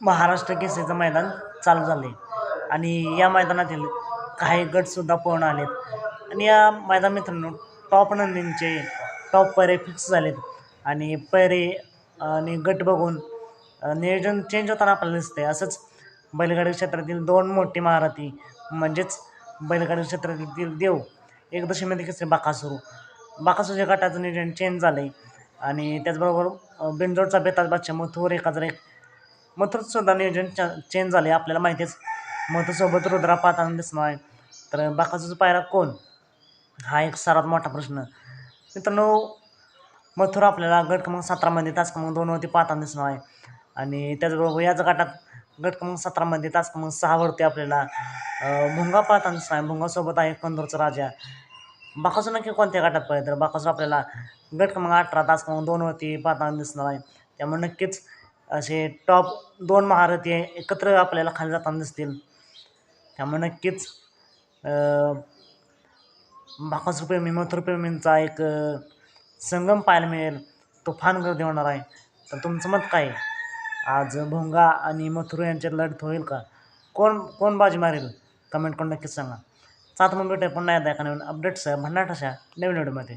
महाराष्ट्र केसरीचं मैदान चालू झालं आहे आणि या मैदानातील काही गटसुद्धा पळून आलेत. आणि या मैदान मित्रांनो टॉप नंदींचे टॉप पैरे फिक्स झालेत. आणि पैरे आणि गट बघून नियोजन चेंज होताना आपल्याला दिसते असंच बैलगाडी क्षेत्रातील दोन मोठी महारथी म्हणजेच बैलगाडी क्षेत्रातील देव एक दशमीमध्ये केसरी बाकासुरू. बाकासूरच्या गटाचं नियोजन चेंज झालं आहे आणि त्याचबरोबर बिंजोडचा बिनजोडचा बेताज बादशाह मथुर एखादं एक मथुरसुद्धा नियोजन च चेंज झाले आपल्याला माहितीच. मथुरसोबत रुद्रा पाहताना दिसणार आहे. तर बाकासूरचा पायरा कोण? हा एक सर्वात मोठा प्रश्न. मित्रांनो मथुर आपल्याला गट क्रमांक सतरामध्ये तास क्रमांक दोनवरती पाहताना दिसणार आहे. आणि त्याचबरोबर याच गटात गट क्रमांक सतरामध्ये तास क्रमांक सहावरती आपल्याला भुंगा पाहताना दिसणार आहे. भुंगासोबत आहे कंदूरचा राजा. बाकासूर नक्की कोणत्या गटात पाहिजे तर बाकासूर आपल्याला गट क्रमांक अठरा तास क्रमांक दोनवरती पाहताना दिसणार आहे. त्यामुळे नक्कीच असे टॉप दोन महारथी एकत्र आपल्याला खाली जाताना दिसतील. त्यामुळे नक्कीच बाकासूरप्रेमी मथुरप्रेमींचा एक संगम पाहायला मिळेल. तुफान गर्दी होणार आहे. तर तुमचं मत काय? आज भोंगा आणि मथुर यांच्यात लढत होईल का? कोण कोण बाजी मारेल? कमेंट करून नक्कीच सांगा. सात मग भेटूया पुन्हा एकदा एका नवीन अपडेट्स भन्नाट अशा नवीन व्हिडिओमध्ये